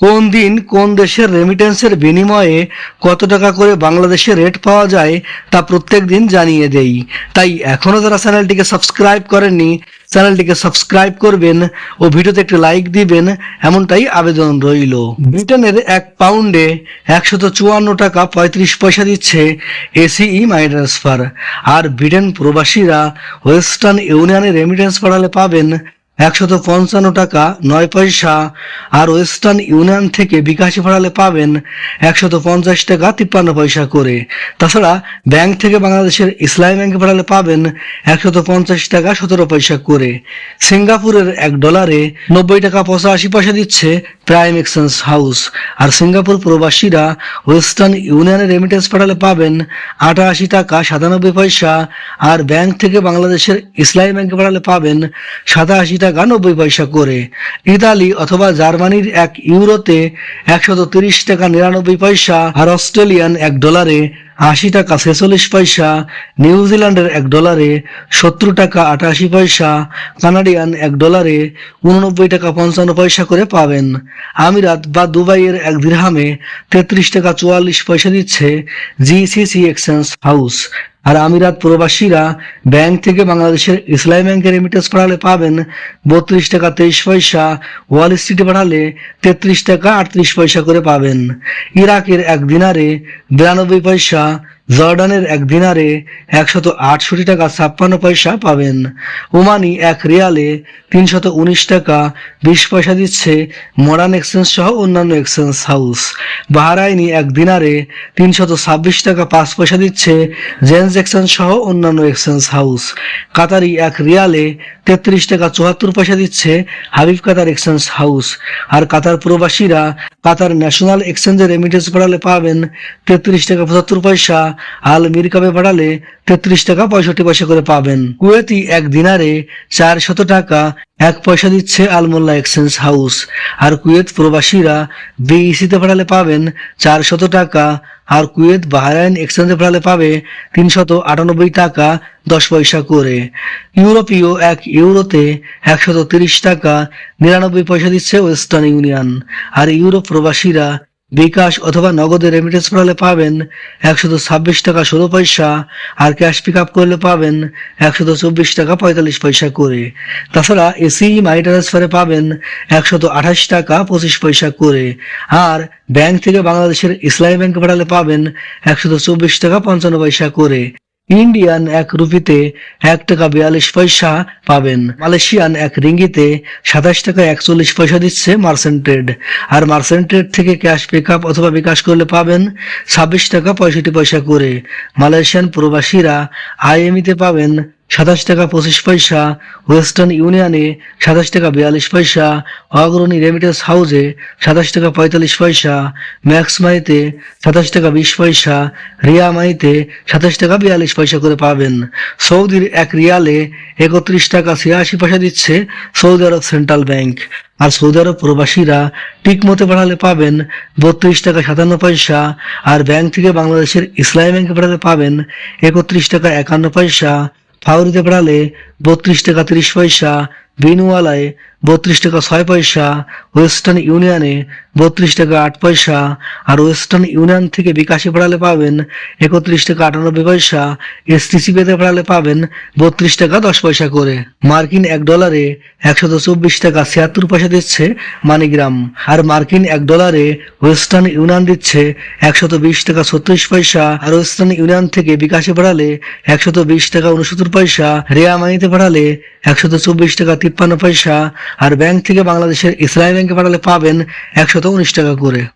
কোন দিন কোন দেশের রেমিটেন্সের বিনিময়ে কত টাকা করে বাংলাদেশে রেট পাওয়া যায় তা প্রত্যেক দিন জানিয়ে দেই। তাই এখনও যারা চ্যানেলটিকে সাবস্ক্রাইব করেননি, চ্যানেলটিকে সাবস্ক্রাইব করবেন ও ভিডিওতে একটি লাইক দিবেন, এমনটাই আবেদন রইল। ব্রিটেনের এক পাউন্ডে একশত চুয়ান্ন টাকা পঁয়ত্রিশ পয়সা দিচ্ছে এসিই মাই ট্রান্সফার আর ব্রিটেন প্রবাসীরা ওয়েস্টার্ন ইউনিয়নে রেমিটেন্স পাঠালে পাবেন একশত পঞ্চান্ন টাকা, নয় পয়সা, আর ওয়েস্টার্ন ইউনিয়ন থেকে বিকাশে ভাড়ালে পাবেন একশত পঞ্চাশ টাকা, তিপ্পান্ন পয়সা করে। তাছাড়া ব্যাংক থেকে বাংলাদেশের ইসলামী ব্যাংকে ভাড়ালে পাবেন একশত পঞ্চাশ টাকা, সতেরো পয়সা করে। সিঙ্গাপুরের এক ডলারে নব্বই টাকা পঁচাশি পয়সা দিচ্ছে প্রাইম এক্সচেঞ্জ হাউস। আর সিঙ্গাপুর প্রবাসীরা ওয়েস্টার্ন ইউনিয়নে রেমিটেন্স পাঠালে পাবেন আটাশি টাকা, সাতানব্বই পয়সা। আর ব্যাংক থেকে বাংলাদেশের ইসলামী ব্যাংকে পাঠালে পাবেন সাতাশি টাকা নব্বই পয়সা করে। ইতালি অথবা জার্মানির এক ইউরোতে একশত তিরিশ টাকা নিরানব্বই পয়সা আর অস্ট্রেলিয়ান এক ডলারে আশি টাকা ছেচল্লিশ পয়সা নিউজিল্যান্ডের এক ডলারে সত্তর টাকা আটাশি পয়সা, কানাডিয়ান এক ডলারে উননব্বই টাকা পঞ্চান্ন পয়সা করে পাবেন। আমিরাত বা দুবাইয়ের এক দিরহামে তেত্রিশ টাকা চুয়াল্লিশ পয়সা দিচ্ছে জিসিসি এক্সচেঞ্জ হাউস আর আমিরাত প্রবাসীরা ব্যাংক থেকে বাংলাদেশের ইসলামী ব্যাংকের রেমিটেন্স পাঠালে পাবেন বত্রিশ টাকা তেইশ পয়সা ওয়াল স্ট্রিটে পাঠালে তেত্রিশ টাকা আটত্রিশ পয়সা করে পাবেন। ইরাকের এক দিনারে বিরানব্বই পয়সা জর্ডানের এক দিনারে একশত আটষট্টি টাকা ছাপ্পান্ন পয়সা পাবেন। ওমানি এক রিয়ালে তিনশত উনিশ টাকা বিশ পয়সা দিচ্ছে মডার্ন এক্সচেঞ্জ সহ অন্যান্য এক্সচেঞ্জ হাউস। বাহারাইনি এক দিনারে তিনশত ছাব্বিশ টাকা পাঁচ পয়সা দিচ্ছে জেন্স এক্সচেঞ্জ সহ অন্যান্য এক্সচেঞ্জ হাউস। কাতারি এক রিয়ালে তেত্রিশ টাকা চুয়াত্তর পয়সা দিচ্ছে হাবিব কাতার এক্সচেঞ্জ হাউস। আর কাতার প্রবাসীরা কাতার ন্যাশনাল এক্সচেঞ্জে রেমিটেন্স পাঠালে পাবেন তেত্রিশ টাকা পঁচাত্তর পয়সা আল মিরকাবে পাঠালে তেত্রিশ টাকা পঁয়ষট্টি পয়সা করে পাবেন। কুয়েতি এক দিনারে চার শত টাকা, এক পয়সা দিচ্ছে আলমোল্লা এক্সচেঞ্জ হাউস আর কুয়েত প্রবাসীরা বিইসিতে পাঠালে পাবেন চার শত টাকা, আর কুয়েত বাহরাইন এক্সচেঞ্জে পাঠালে পাবে তিনশত আটানব্বই টাকা দশ পয়সা করে। ইউরোপীয় এক ইউরোতে একশত তিরিশ টাকা নিরানব্বই পয়সা দিচ্ছে ওয়েস্টার্ন ইউনিয়ন। আর ইউরোপ প্রবাসীরা বিকাশ অথবা নগদে রেমিটেন্স পাঠালে পাবেন একশত ছাব্বিশ টাকা ষোলো পয়সা আর ক্যাশ পিক আপ করলে পাবেন একশত চব্বিশ টাকা পঁয়তাল্লিশ পয়সা করে। তাছাড়া এসি মাই ট্রান্সফারে পাবেন একশত আঠাশ টাকা পঁচিশ পয়সা করে। আর ব্যাংক থেকে বাংলাদেশের ইসলামী ব্যাংকে পাঠালে পাবেন একশত চব্বিশ টাকা পঞ্চান্ন পয়সা করে। ইন্ডিয়ান এক রুপিতে এক টাকা বিয়াল্লিশ পয়সা পাবেন। মালয়েশিয়ান এক রিঙ্গিতে সাতাশ টাকা একচল্লিশ পয়সা দিচ্ছে মার্সেন্ট ট্রেড আর মার্সেন্ট ট্রেড থেকে ক্যাশ পিক আপ অথবা বিকাশ করলে পাবেন ছাব্বিশ টাকা পঁয়ষট্টি পয়সা করে। মালয়েশিয়ান প্রবাসীরা আইএমইতে পাবেন সাতাশ টাকা পঁচিশ পয়সা, ওয়েস্টার্ন ইউনিয়নে সাতাশ টাকা বিয়াল্লিশ পয়সা, অগ্রণী রেমিটেন্স হাউসে সাতাশ টাকা পঁয়তাল্লিশ পয়সা, ম্যাক্স মাইতে সাতাশ টাকা বিশ পয়সা, রিয়া মাইতে সাতাশ টাকা বিয়াল্লিশ পয়সা করে পাবেন। সৌদির এক রিয়ালে একত্রিশ টাকা ছিয়াশি পয়সা দিচ্ছে সৌদি আরব সেন্ট্রাল ব্যাংক। আর সৌদি আরব প্রবাসীরা ঠিক মতে পাঠালে পাবেন বত্রিশ টাকা সাতান্ন পয়সা, আর ব্যাংক থেকে বাংলাদেশের ইসলামী ব্যাংকে পাঠালে পাবেন একত্রিশ টাকা একান্ন পয়সা ফাউরিতে পাঠালে বত্রিশ টাকা তিরিশ পয়সা বিনুওয়ালায় বত্রিশ টাকা ছয় পয়সা ওয়েস্টার্ন ইউনিয়নে বত্রিশ টাকা আট পয়সা, আর ওয়েস্টার্ন ইউনিয়ন থেকে বিকাশে পাঠালে পাবেন একত্রিশ টাকা আটানব্বই পয়সা এসটিসি পেতে পাঠালে পাবেন বত্রিশ টাকা দশ পয়সা করে। মার্কিন এক ডলারে একশত চব্বিশ টাকা ছিয়াত্তর পয়সা দিচ্ছে মানিগ্রাম, আর মার্কিন এক ডলারে ওয়েস্টার্ন ইউনিয়ন দিচ্ছে একশত বিশ টাকা ছত্রিশ পয়সা, আর ওয়েস্টার্ন ইউনিয়ন থেকে বিকাশে পাঠালে একশত বিশ টাকা উনসত্তর পয়সা, রেয়া মানিতে পাঠালে একশত চব্বিশ টাকা তিপ্পান্ন পয়সা আর ব্যাংক থেকে বাংলাদেশের ইসলামী ব্যাংকে পাঠালে পাবেন একশত উনিশ টাকা করে।